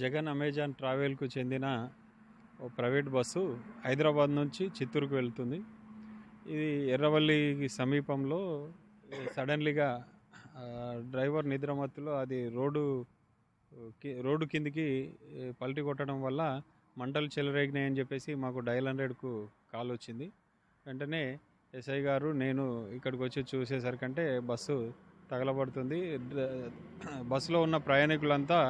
Jagan Amazon ట్రావెల్కు చెందిన ఓ private bus Hyderabad నుంచి చిత్తూరుకు వెళ్తుంది. ఇది ఎర్రవల్లికి సమీపంలో సడన్లీగా డ్రైవర్ నిద్రమత్తులో అది రోడ్డు రోడ్డు కిందికి పల్టి కొట్టడం వల్ల మంటలు చెలరేగినాయని చెప్పేసి మాకు డైల్ హండ్రెడ్కు కాల్ వచ్చింది. వెంటనే ఎస్ఐ గారు నేను ఇక్కడికి వచ్చి చూసేసరికంటే బస్సు తగలబడుతుంది. బస్సులో ఉన్న ప్రయాణికులంతా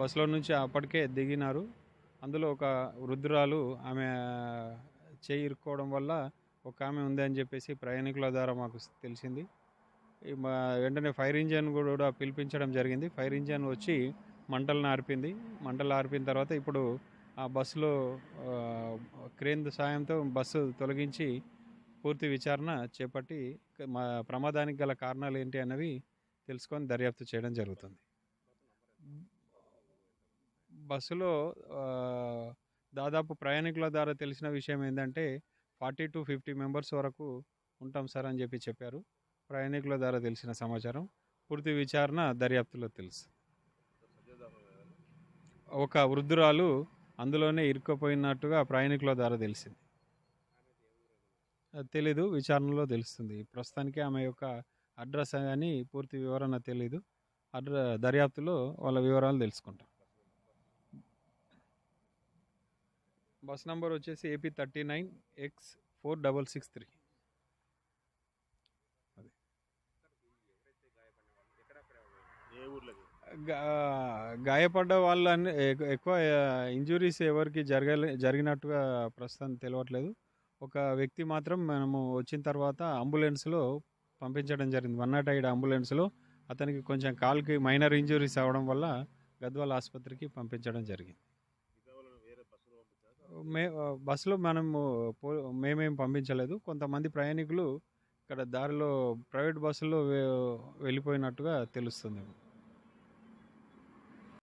బస్సులో నుంచి అప్పటికే దిగినారు. అందులో ఒక వృద్ధురాలు ఆమె చేయి ఇరుక్కోవడం వల్ల ఒక ఆమె ఉంది అని చెప్పేసి ప్రయాణికుల ద్వారా మాకు తెలిసింది. మా వెంటనే ఫైర్ ఇంజన్ కూడా పిలిపించడం జరిగింది. ఫైర్ ఇంజన్ వచ్చి మంటలను ఆర్పింది మంటలు ఆర్పిన తర్వాత ఇప్పుడు ఆ బస్సులో క్రేన్ సాయంతో బస్సు తొలగించి పూర్తి విచారణ చేపట్టి మా ప్రమాదానికి గల కారణాలు ఏంటి అన్నవి తెలుసుకొని దర్యాప్తు చేయడం జరుగుతుంది. బస్సులో దాదాపు ప్రయాణికుల ద్వారా తెలిసిన విషయం ఏంటంటే ఫార్టీ టు ఫిఫ్టీ మెంబర్స్ వరకు ఉంటాం సార్ అని చెప్పి చెప్పారు. ప్రయాణికుల ద్వారా తెలిసిన సమాచారం. పూర్తి విచారణ దర్యాప్తులో తెలుసు. ఒక వృద్ధురాలు అందులోనే ఇరుక్కుపోయినట్టుగా ప్రయాణికుల ద్వారా తెలిసింది. తెలీదు విచారణలో తెలుస్తుంది. ప్రస్తుతానికి ఆమె యొక్క అడ్రస్ కానీ పూర్తి వివరణ తెలీదు. అడ్ర దర్యాప్తులో వాళ్ళ వివరాలు తెలుసుకుంటాం. బస్ నంబర్ వచ్చేసి AP thirty nine X four double six three ఊర్లోకి గాయపడ్డ వాళ్ళు అన్ని ఎక్- ఎక్కువ ఇంజురీస్ ఎవరికి జరగలే జరిగినట్టుగా ప్రస్తుతం తెలియట్లేదు ఒక వ్యక్తి మాత్రం మనము వచ్చిన తర్వాత అంబులెన్స్లో పంపించడం జరిగింది. వన్ నాట్ ఎయిట్ అంబులెన్స్లో అతనికి కొంచెం కాల్కి మైనర్ ఇంజురీస్ అవ్వడం వల్ల గద్వాల ఆసుపత్రికి పంపించడం జరిగింది. మే బస్సులో మనము పో మేమేం పంపించలేదు. కొంతమంది ప్రయాణికులు ఇక్కడ దారిలో ప్రైవేట్ బస్సులో వెళ్ళిపోయినట్టుగా తెలుస్తుంది.